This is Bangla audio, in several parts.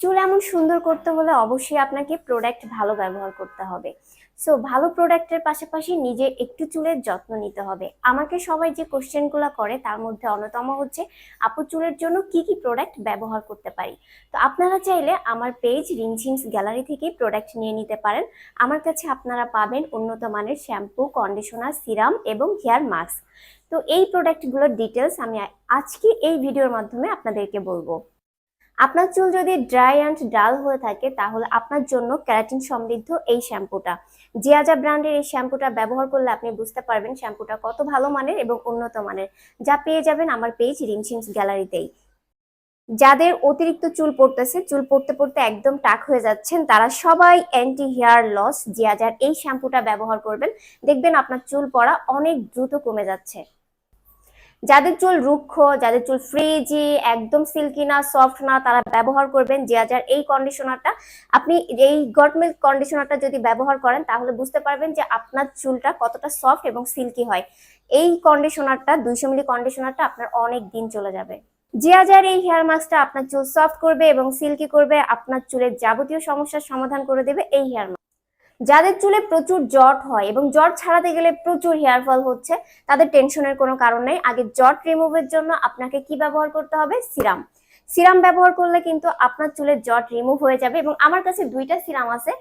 চুল এমন সুন্দর করতে হলে অবশ্যই আপনাকে প্রোডাক্ট ভালো ব্যবহার করতে হবে। সো ভালো প্রোডাক্টের পাশাপাশি নিজে একটু চুলের যত্ন নিতে হবে। আমাকে সবাই যে কোশ্চেনগুলো করে, তার মধ্যে অন্যতম হচ্ছে, আপু, চুলের জন্য কি কি প্রোডাক্ট ব্যবহার করতে পারি? তো আপনারা চাইলে আমার পেজ রিনঝিনস গ্যালারি থেকেই প্রোডাক্ট নিয়ে নিতে পারেন। আমার কাছে আপনারা পাবেন উন্নত মানের শ্যাম্পু কন্ডিশনার সিরাম এবং হেয়ার মাস্ক তো এই প্রোডাক্টগুলোর ডিটেলস আমি আজকে এই ভিডিওর মাধ্যমে আপনাদেরকে বলব। আপনার চুল যদি ড্রাই অ্যান্ড ডাল হয়ে থাকে, তাহলে আপনার জন্য ক্যারাটিন সমৃদ্ধ এই শ্যাম্পুটা। জিয়াজা ব্র্যান্ডের এই শ্যাম্পুটা ব্যবহার করলে আপনি বুঝতে পারবেন শ্যাম্পুটা কত ভালো মানের এবং উন্নত মানের। যা পেয়ে যাবেন আমার পেজ রিমঝিমস গ্যালারিতেই যাদের অতিরিক্ত চুল পড়তেছে, চুল পড়তে পড়তে একদম টাক হয়ে যাচ্ছেন, তারা সবাই অ্যান্টি হেয়ার লস জিয়াজার এই শ্যাম্পুটা ব্যবহার করবেন। দেখবেন আপনার চুল পড়া অনেক দ্রুত কমে যাচ্ছে। যাদের চুল রুক্ষ, যাদের চুল ফ্রিজি একদম সিল্কি না সফট না, তারা ব্যবহার করবেন যে জিয়াজার এই কন্ডিশনারটা আপনি এই গট মিল্ক কন্ডিশনারটা যদি ব্যবহার করেন, তাহলে বুঝতে পারবেন যে আপনার চুলটা কতটা সফট এবং সিল্কি হয়। এই কন্ডিশনারটা দুইশো মিলি কন্ডিশনারটা আপনার অনেক দিন চলে যাবে। জিয়াজার এই হেয়ার মাস্কটা আপনার চুল সফট করবে এবং সিল্কি করবে, আপনার চুলের যাবতীয় সমস্যার সমাধান করে দেবে এই হেয়ার যাদের চুলে প্রচুর জট হয় এবং জট ছাড়াতে গেলে প্রচুর হেয়ার ফল হচ্ছে, তাদের টেনশনের কোনো কারণ নেই। আগে জট রিমুভের জন্য আপনাকে কি ব্যবহার করতে হবে? সিরাম। সিরাম ব্যবহার করলে কিন্তু আপনার চুলের জট রিমুভ হয়ে যাবে এবং আমার কাছে দুইটা সিরাম আছে।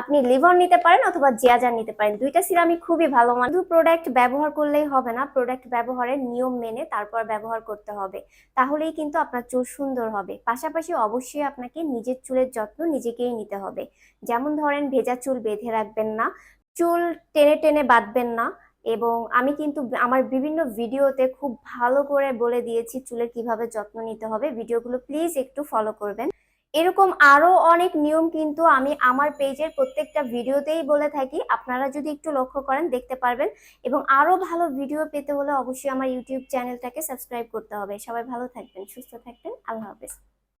আপনি লিভার নিতে পারেন অথবা জিয়াজার নিতে পারেন। দুইটা সিরামই খুবই ভালো মান প্রোডাক্ট ব্যবহার করলেই হবে না প্রোডাক্ট ব্যবহারের নিয়ম মেনে তারপর ব্যবহার করতে হবে। তাহলেই কিন্তু আপনার চুল সুন্দর হবে। পাশাপাশি অবশ্যই আপনাকে নিজের চুলের যত্ন নিজেকেই নিতে হবে। যেমন ধরেন, ভেজা চুল বেঁধে রাখবেন না, চুল টেনে টেনে বাঁধবেন না। এবং আমি কিন্তু আমার বিভিন্ন ভিডিওতে খুব ভালো করে বলে দিয়েছি চুলের কীভাবে যত্ন নিতে হবে। ভিডিওগুলো প্লিজ একটু ফলো করবেন। এরকম আরও অনেক নিয়ম কিন্তু আমি আমার পেজের প্রত্যেকটা ভিডিওতেই বলে থাকি। আপনারা যদি একটু লক্ষ্য করেন, দেখতে পারবেন এবং আরও ভালো ভিডিও পেতে হলে অবশ্যই আমার ইউটিউব চ্যানেলটাকে সাবস্ক্রাইব করতে হবে। সবাই ভালো থাকবেন, সুস্থ থাকবেন। আল্লাহ হাফেজ।